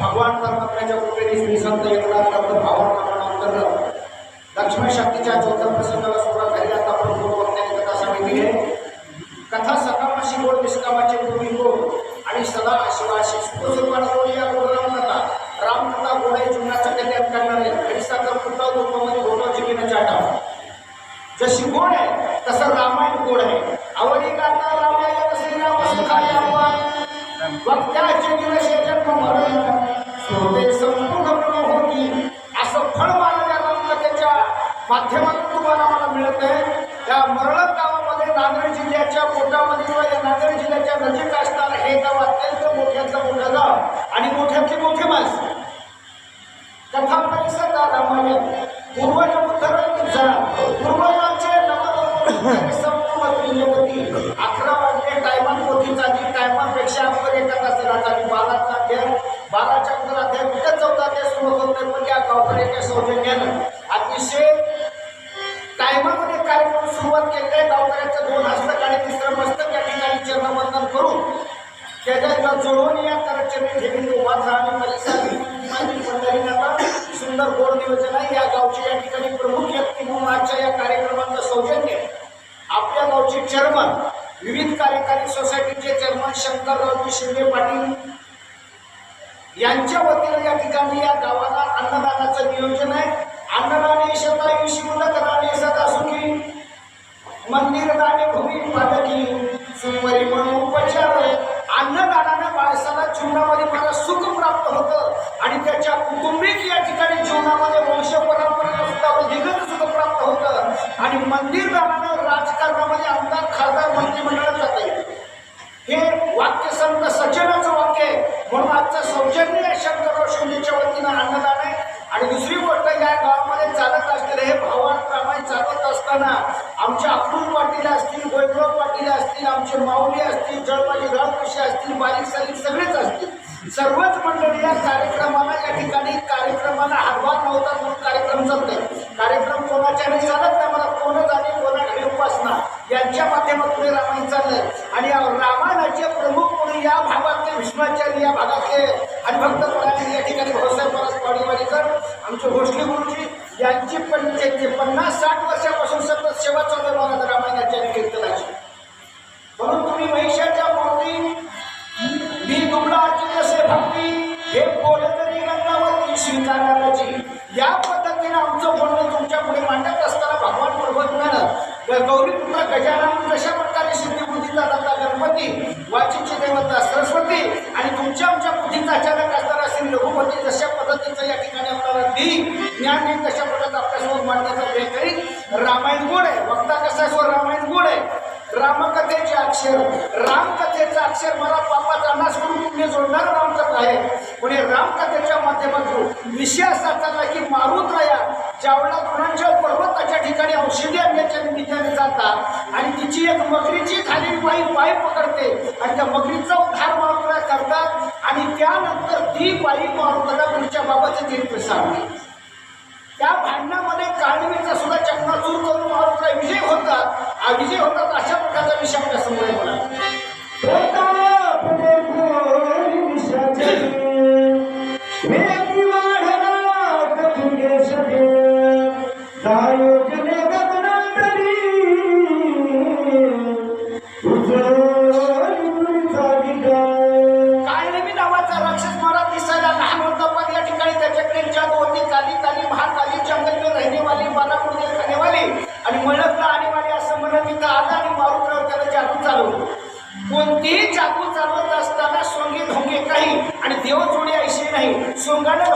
भगवान परमात्म्याच्या कृपेने श्री संत एकनाथ भावांतर्गत लक्ष्मी शक्तीच्या ज्योत प्रसंगाला सुरुवात झाली आता आपण गोड वक्त्याने कथा सांगितली आहे. कथा सकामाशी गोड निष्कामाची पूर्वी गोड हो आणि सदा शिवाशी सुखस्वरूपाला गोड या गोड रामकथा रामकथा गोड आहे जीवनाच्या कथ्यात करणारे खडीसाखर फुटाव दुर्गामध्ये गोडा जिकीनं चाटा जशी गोड आहे तसं रामायण गोड आहे. आवडी गाता रामायण श्रीराम सुखाय आव्हान वक्त्याचे दिवस जन्म मरण संपूर्ण ब्रह्म होती. असं फळ मला त्या रामकथेच्या माध्यमातून तुम्हाला मला मिळत आहे त्या मरळक गावामध्ये नांदेड जिल्ह्याच्या पोटामध्ये किंवा या नांदेड त्याच्या जोडून या करचरणी ठेवून उभा झाला आणि परिसर सुंदर गोड नियोजन आहे या गावची या ठिकाणी प्रमुख व्यक्ती म्हणून आजच्या या कार्यक्रमाचं सौजन्य. आपल्या गावचे चेअरमन विविध कार्यकारी सोसायटीचे चेअरमन शंकररावजी शिंदे पाटील यांच्या वतीनं या ठिकाणी या गावाला अन्नदानाचं नियोजन आहे. अन्नदाने शतायु त्याच्या कुटुंबिक या ठिकाणी जीवनामध्ये वंश परंपरेला सुद्धा अधिकच सुद्धा प्राप्त होतं आणि मंदिर दानानं राजकारणामध्ये आमदार खासदार मंत्रिमंडळात जाते. हे वाक्य संत सचनाचं वाक्य आहे. म्हणून आजचं सौजन्य शंकरराव शिंदेच्या वतीनं अन्नदान आहे. आणि दुसरी गोष्ट या गावामध्ये चालत असलेले हे भावात रामायण चालत असताना आमच्या अक्रूर पाटील असतील वैभव पाटील असतील आमचे माऊली असतील जळपाची रामकृषी असतील बारीक सारीक सगळेच असतील. सर्वच मंडळी या कार्यक्रमाला या ठिकाणी कार्यक्रमाला हरवा नव्हता म्हणून कार्यक्रम चालतोय कार्यक्रम कोणाच्याने चालत नाही मला कोणच आणि कोणाकडे उपासना यांच्या माध्यमातून रामायण चाललंय. आणि रामायणाचे प्रमुख म्हणून या भागातले विष्णाचार्य या भागातले भक्त परायण या ठिकाणी भाऊसाहेब परस पाडीवाडीकर आमचे भोसले गुरुजी यांची पण त्यांची पन्नास साठ वर्षापासून सतत सेवा चालू आहे महाराज रामायणाच्या आणि कीर्तनाची स्वीकारण्याची या पद्धतीने आमचं बोलणं तुमच्यापुढे मांडत असताना भगवान प्रबोधनानं गौरीपुत्र गजानन कशा प्रकारे सिद्धिबुद्धीचा दाता गणपती वाचीची देवता सरस्वती आणि तुमच्या आमच्या बुद्धीचा अचानक असणारा श्री रघुपती जशा पद्धतीचं या ठिकाणी आपल्याला दी ज्ञान देईन तशा पद्धतीचं आपल्यासमोर मांडण्याचा प्रयत्न करीत रामायण गोड आहे. वक्ता कसा आहे? स्वर रामायण गोड आहे. रामकथेचे अक्षर. रामकथेचा अक्षर मला पापाचा नाश करून पुण्य जोडणार रामकथा आहे. पण हे रामकथेच्या माध्यमातून विषय असा चालला की मारुत्रया ज्यावेळेला गुणांच्या पर्वताच्या ठिकाणी औषधी आणण्याच्या निमित्ताने जातात आणि तिची एक मगरीची खाली बाई पाय पकडते आणि त्या मगरीचा उद्धार मारुत्रा करतात आणि त्यानंतर ती बाई मारुत्राला पुढच्या बाबाचे चरित्र प्रसारते त्या भांडणामध्ये काळवीचा सुद्धा चकनाचूर करून मारुतीला विजय होतात. विजय होतात अशा प्रकारचा विषय आपल्यासमोर बोला.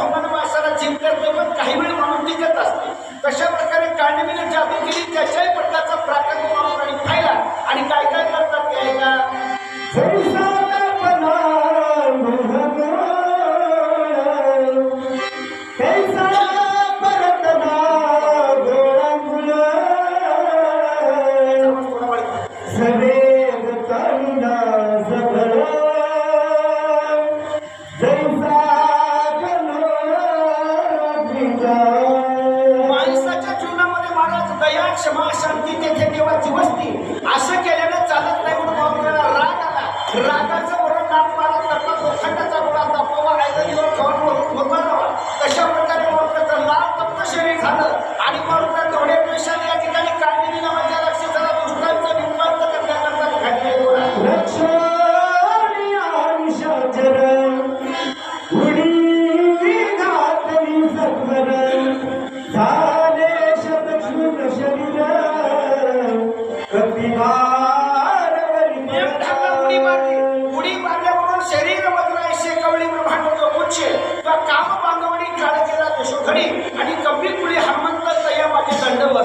सोंगाने माणसाला जिंकत नाही पण काही वेळ म्हणून टिकत असते. कशा प्रकारे कांडवीने जादू केली त्याच्याही प्रकारचा கண்ட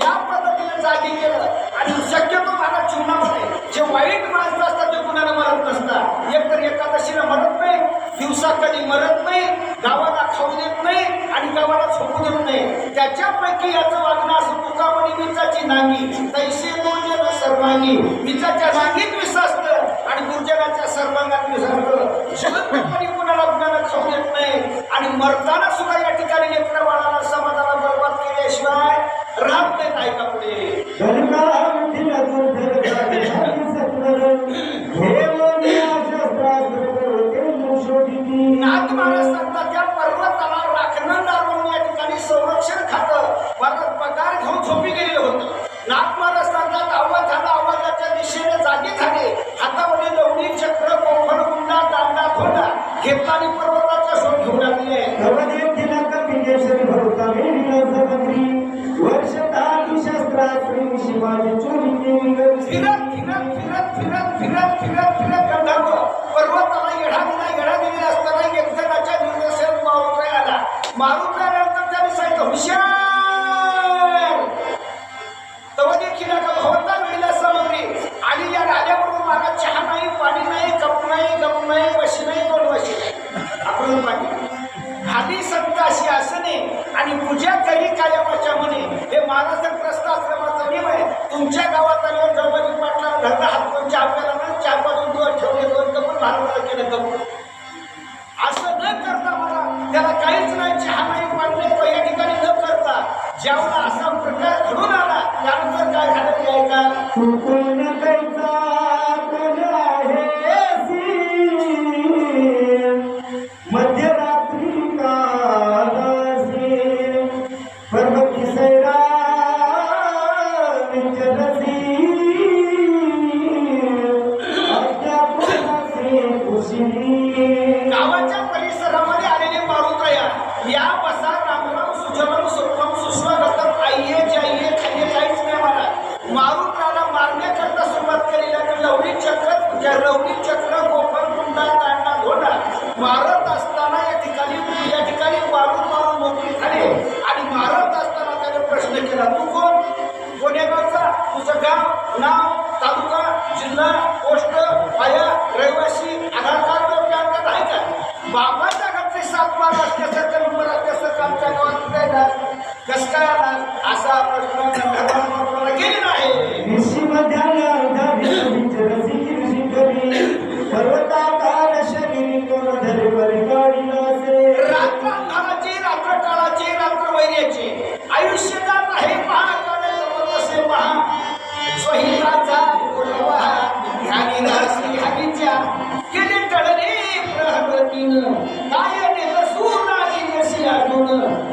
या पद्धतीने जागी केलं आणि शक्यतो माझ्या जीवनामध्ये जे वाईट माणसं असतात ते कुणाला मरत नसतात एक तर एकादशीला मरत नाही दिवसा कधी मरत नाही गावाला खाऊ देत नाही आणि गावाला झोपू देत नाही त्याच्यापैकी याचं वागणं असं तुकावणी विचाची नांगी तैसे गुरुजन सर्वांगी विचाच्या नांगीत विसरतं आणि गुरुजनाच्या सर्वांगात विसरतं शक्य कोणी कुणाला कुणाला खाऊ देत नाही आणि मरत असा प्रकार घडून आला. यानंतर काय झालं यायचा किती टळले प्रहतीन काय नेत सूर राजी आठवण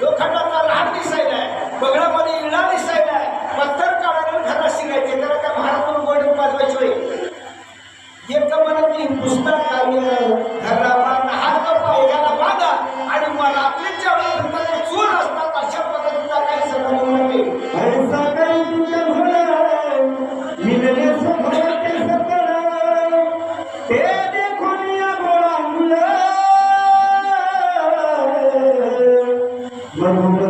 有看到。Bueno,